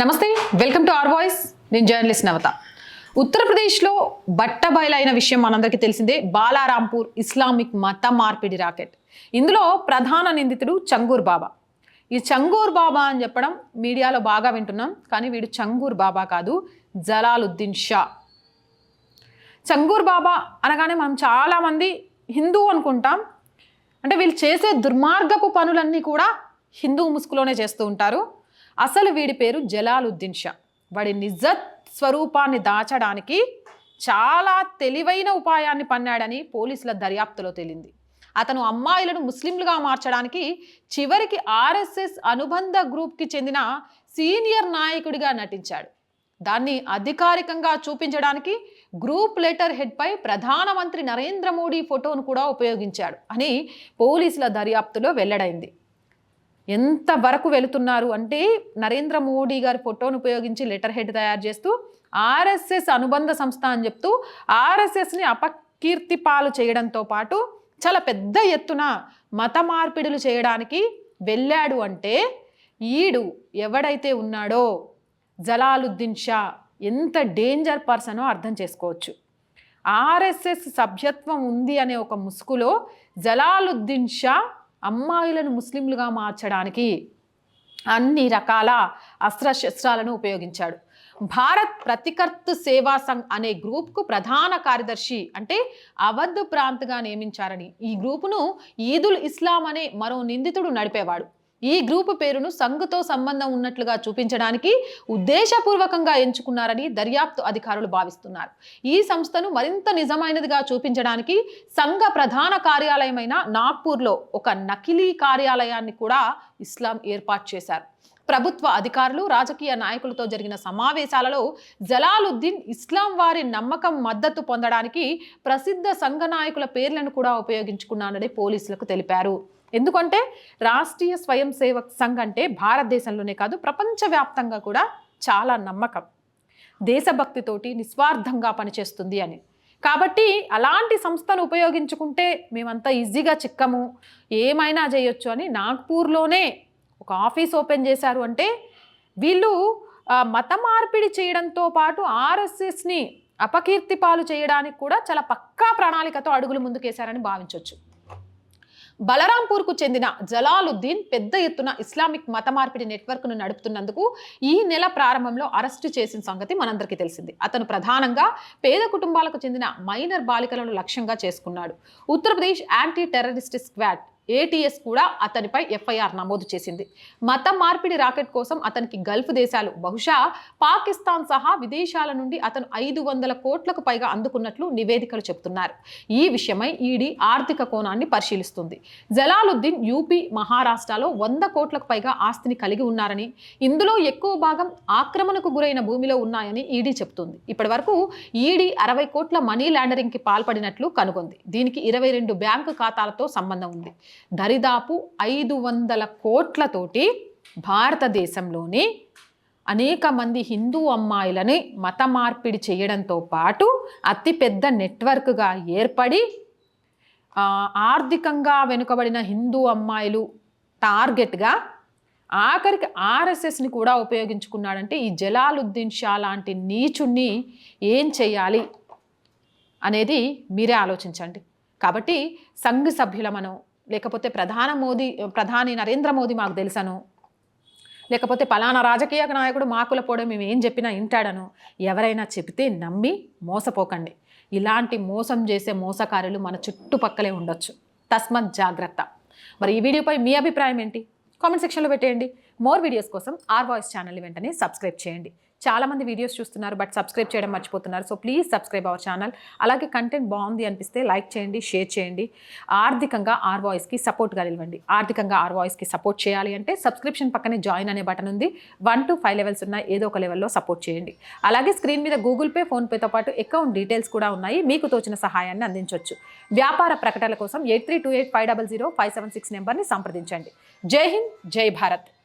నమస్తే welcome to R voice. నేను journalist నవత. ఉత్తరప్రదేశ్లో బట్టబయలైన విషయం మనందరికీ తెలిసిందే బాలారాంపూర్ ఇస్లామిక్ మత మార్పిడి రాకెట్. ఇందులో ప్రధాన నిందితుడు చంగూర్ బాబా. ఈ చంగూర్ బాబా అని చెప్పడం మీడియాలో బాగా వింటున్నాం కానీ వీడు చంగూర్ బాబా కాదు జలాలుద్దీన్ షా. చంగూర్ బాబా అనగానే మనం చాలామంది హిందూ అనుకుంటాం. అంటే వీళ్ళు చేసే దుర్మార్గపు పనులన్నీ కూడా హిందూ ముసుగులోనే చేస్తూ ఉంటారు. అసలు వీడి పేరు జలాలుద్దీన్ షా. వాడి నిజ స్వరూపాన్ని దాచడానికి చాలా తెలివైన ఉపాయాన్ని పన్నాడని పోలీసుల దర్యాప్తులో తేలింది. అతను అమ్మాయిలను ముస్లింలుగా మార్చడానికి చివరికి ఆర్ఎస్ఎస్ అనుబంధ గ్రూప్కి చెందిన సీనియర్ నాయకుడిగా నటించాడు. దాన్ని అధికారికంగా చూపించడానికి గ్రూప్ లెటర్ హెడ్పై ప్రధానమంత్రి నరేంద్ర మోడీ ఫోటోను కూడా ఉపయోగించాడు అని పోలీసుల దర్యాప్తులో వెల్లడైంది. ఎంత వరకు వెళుతున్నారు అంటే నరేంద్ర మోడీ గారి ఫోటోను ఉపయోగించి లెటర్ హెడ్ తయారు చేస్తూ ఆర్ఎస్ఎస్ అనుబంధ సంస్థ అని చెప్తూ ఆర్ఎస్ఎస్ని అపకీర్తి పాలు చేయడంతో పాటు చాలా పెద్ద ఎత్తున మత మార్పిడులు చేయడానికి వెళ్ళాడు అంటే ఈడు ఎవడైతే ఉన్నాడో జలాలుద్దీన్ షా ఎంత డేంజర్ పర్సనో అర్థం చేసుకోవచ్చు. ఆర్ఎస్ఎస్ సభ్యత్వం ఉంది అనే ఒక ముసుగులో జలాలుద్దీన్ షా అమ్మాయిలను ముస్లింలుగా మార్చడానికి అన్ని రకాల అస్త్రశస్త్రాలను ఉపయోగించాడు. భారత్ ప్రతికర్త్ సేవా సంఘ్ అనే గ్రూప్కు ప్రధాన కార్యదర్శి అంటే అవధ్ ప్రాంత్గా నియమించారని. ఈ గ్రూపును ఈదుల్ ఇస్లాం అనే మరో నిందితుడు నడిపేవాడు. ఈ గ్రూపు పేరును సంఘ్తో సంబంధం ఉన్నట్లుగా చూపించడానికి ఉద్దేశపూర్వకంగా ఎంచుకున్నారని దర్యాప్తు అధికారులు భావిస్తున్నారు. ఈ సంస్థను మరింత నిజమైనదిగా చూపించడానికి సంఘ ప్రధాన కార్యాలయమైన నాగ్పూర్లో ఒక నకిలీ కార్యాలయాన్ని కూడా ఇస్లాం ఏర్పాటు చేశారు. ప్రభుత్వ అధికారులు రాజకీయ నాయకులతో జరిగిన సమావేశాలలో జలాలుద్దీన్ ఇస్లాం వారి నమ్మకం మద్దతు పొందడానికి ప్రసిద్ధ సంఘ నాయకుల పేర్లను కూడా ఉపయోగించుకున్నానని పోలీసులకు తెలిపారు. ఎందుకంటే రాష్ట్రీయ స్వయం సేవక్ సంఘ్ అంటే భారతదేశంలోనే కాదు ప్రపంచవ్యాప్తంగా కూడా చాలా నమ్మకం. దేశభక్తితోటి నిస్వార్థంగా పనిచేస్తుంది అని. కాబట్టి అలాంటి సంస్థను ఉపయోగించుకుంటే మేమంతా ఈజీగా చిక్కము ఏమైనా చేయొచ్చు అని నాగ్పూర్లోనే ఒక ఆఫీస్ ఓపెన్ చేశారు అంటే వీళ్ళు మత మార్పిడి చేయడంతో పాటు ఆర్ఎస్ఎస్ని అపకీర్తి పాలు చేయడానికి కూడా చాలా పక్కా ప్రణాళికతో అడుగులు ముందుకేశారని భావించవచ్చు బలరాంపూర్కు చెందిన జలాలుద్దీన్ పెద్ద ఎత్తున ఇస్లామిక్ మత మార్పిడి నెట్వర్క్ను నడుపుతున్నందుకు ఈ నెల ప్రారంభంలో అరెస్టు చేసిన సంగతి మనందరికీ తెలిసింది. అతను ప్రధానంగా పేద కుటుంబాలకు చెందిన మైనర్ బాలికలను లక్ష్యంగా చేసుకున్నాడు. Uttar Pradesh anti terrorist squad ATS కూడా అతనిపై ఎఫ్ఐఆర్ నమోదు చేసింది. మత మార్పిడి రాకెట్ కోసం అతనికి గల్ఫ్ దేశాలు. బహుశా పాకిస్తాన్ సహా విదేశాల నుండి అతను ఐదు వందల కోట్లకు పైగా అందుకున్నట్లు నివేదికలు చెబుతున్నారు. ఈ విషయమై ఈడీ ఆర్థిక కోణాన్ని పరిశీలిస్తుంది. జలాలుద్దీన్ యూపీ మహారాష్ట్రలో వంద కోట్లకు పైగా ఆస్తిని కలిగి ఉన్నారని ఇందులో ఎక్కువ భాగం ఆక్రమణకు గురైన భూమిలో ఉన్నాయని ఈడీ చెబుతుంది. ఇప్పటి వరకు ఈడీ అరవై కోట్ల మనీ లాండరింగ్కి పాల్పడినట్లు కనుగొంది. దీనికి ఇరవై రెండు బ్యాంకు ఖాతాలతో సంబంధం ఉంది. దరిదాపు ఐదు వందల కోట్లతోటి భారతదేశంలోని అనేక మంది హిందూ అమ్మాయిలని మత మార్పిడి చేయడంతో పాటు అతిపెద్ద నెట్వర్క్గా ఏర్పడి ఆర్థికంగా వెనుకబడిన హిందూ అమ్మాయిలు టార్గెట్గా ఆఖరికి ఆర్ఎస్ఎస్ని కూడా ఉపయోగించుకున్నాడంటే ఈ జలాలుద్దీన్ షా లాంటి నీచుణ్ణి ఏం చేయాలి అనేది మీరే ఆలోచించండి. కాబట్టి సంఘ సభ్యుల మనం లేకపోతే ప్రధాన మోదీ ప్రధాని నరేంద్ర మోదీ మాకు తెలుసను. లేకపోతే పలానా రాజకీయ నాయకుడు మాకుల పోడే మేము ఏం చెప్పినా వింటాడను. ఎవరైనా చెబితే నమ్మి మోసపోకండి. ఇలాంటి మోసం చేసే మోసకారులు మన చుట్టుపక్కలే ఉండొచ్చు. తస్మత్ జాగ్రత్త. మరి ఈ వీడియోపై మీ అభిప్రాయం ఏంటి? కామెంట్ సెక్షన్లో పెట్టేయండి. మోర్ వీడియోస్ కోసం ఆర్ వాయిస్ ఛానల్ వెంటనే సబ్స్క్రైబ్ చేయండి. చాలామంది వీడియోస్ చూస్తున్నారు బట్ సబ్స్క్రైబ్ చేయడం మర్చిపోతున్నారు. So please subscribe our channel అలాగే కంటెంట్ బాగుంది అనిపిస్తే లైక్ చేయండి షేర్ చేయండి. ఆర్థికంగా ఆర్ వాయిస్కి సపోర్ట్గా నిలవండి. ఆర్థికంగా ఆర్ వాయిస్కి సపోర్ట్ చేయాలి అంటే సబ్స్క్రిప్షన్ పక్కనే జాయిన్ అనే బటన్ ఉంది. వన్ టు ఫైవ్ లెవెల్స్ ఉన్నాయి ఏదో ఒక లెవెల్లో సపోర్ట్ చేయండి. అలాగే స్క్రీన్ మీద గూగుల్ పే ఫోన్పేతో పాటు అకౌంట్ డీటెయిల్స్ కూడా ఉన్నాయి. మీకు తోచిన సహాయాన్ని అందించవచ్చు వ్యాపార ప్రకటనల కోసం eight three two eight five double zero five seven six నెంబర్ని సంప్రదించండి. జై హింద్ జై భారత్.